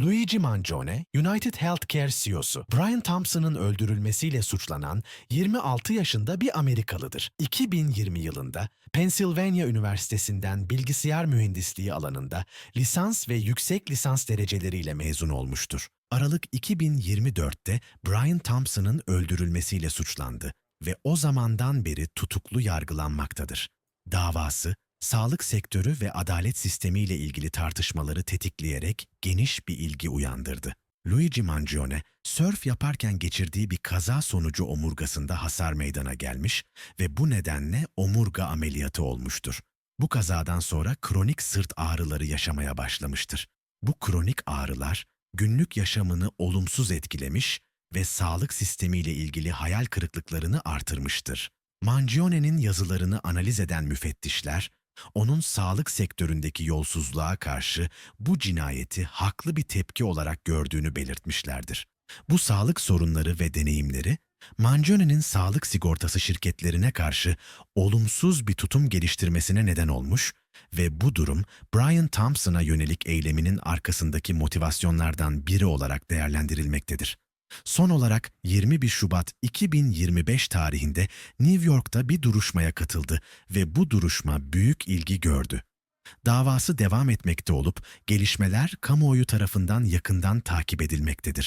Luigi Mangione, United Healthcare CEO'su. Brian Thompson'ın öldürülmesiyle suçlanan 26 yaşında bir Amerikalıdır. 2020 yılında Pennsylvania Üniversitesi'nden bilgisayar mühendisliği alanında lisans ve yüksek lisans dereceleriyle mezun olmuştur. Aralık 2024'te Brian Thompson'ın öldürülmesiyle suçlandı ve o zamandan beri tutuklu yargılanmaktadır. Davası, sağlık sektörü ve adalet sistemiyle ilgili tartışmaları tetikleyerek geniş bir ilgi uyandırdı. Luigi Mangione, sörf yaparken geçirdiği bir kaza sonucu omurgasında hasar meydana gelmiş ve bu nedenle omurga ameliyatı olmuştur. Bu kazadan sonra kronik sırt ağrıları yaşamaya başlamıştır. Bu kronik ağrılar günlük yaşamını olumsuz etkilemiş ve sağlık sistemiyle ilgili hayal kırıklıklarını artırmıştır. Mangione'nin yazılarını analiz eden müfettişler, onun sağlık sektöründeki yolsuzluğa karşı bu cinayeti haklı bir tepki olarak gördüğünü belirtmişlerdir. Bu sağlık sorunları ve deneyimleri, Mangione'nin sağlık sigortası şirketlerine karşı olumsuz bir tutum geliştirmesine neden olmuş ve bu durum Brian Thompson'a yönelik eyleminin arkasındaki motivasyonlardan biri olarak değerlendirilmektedir. Son olarak 21 Şubat 2025 tarihinde New York'ta bir duruşmaya katıldı ve bu duruşma büyük ilgi gördü. Davası devam etmekte olup gelişmeler kamuoyu tarafından yakından takip edilmektedir.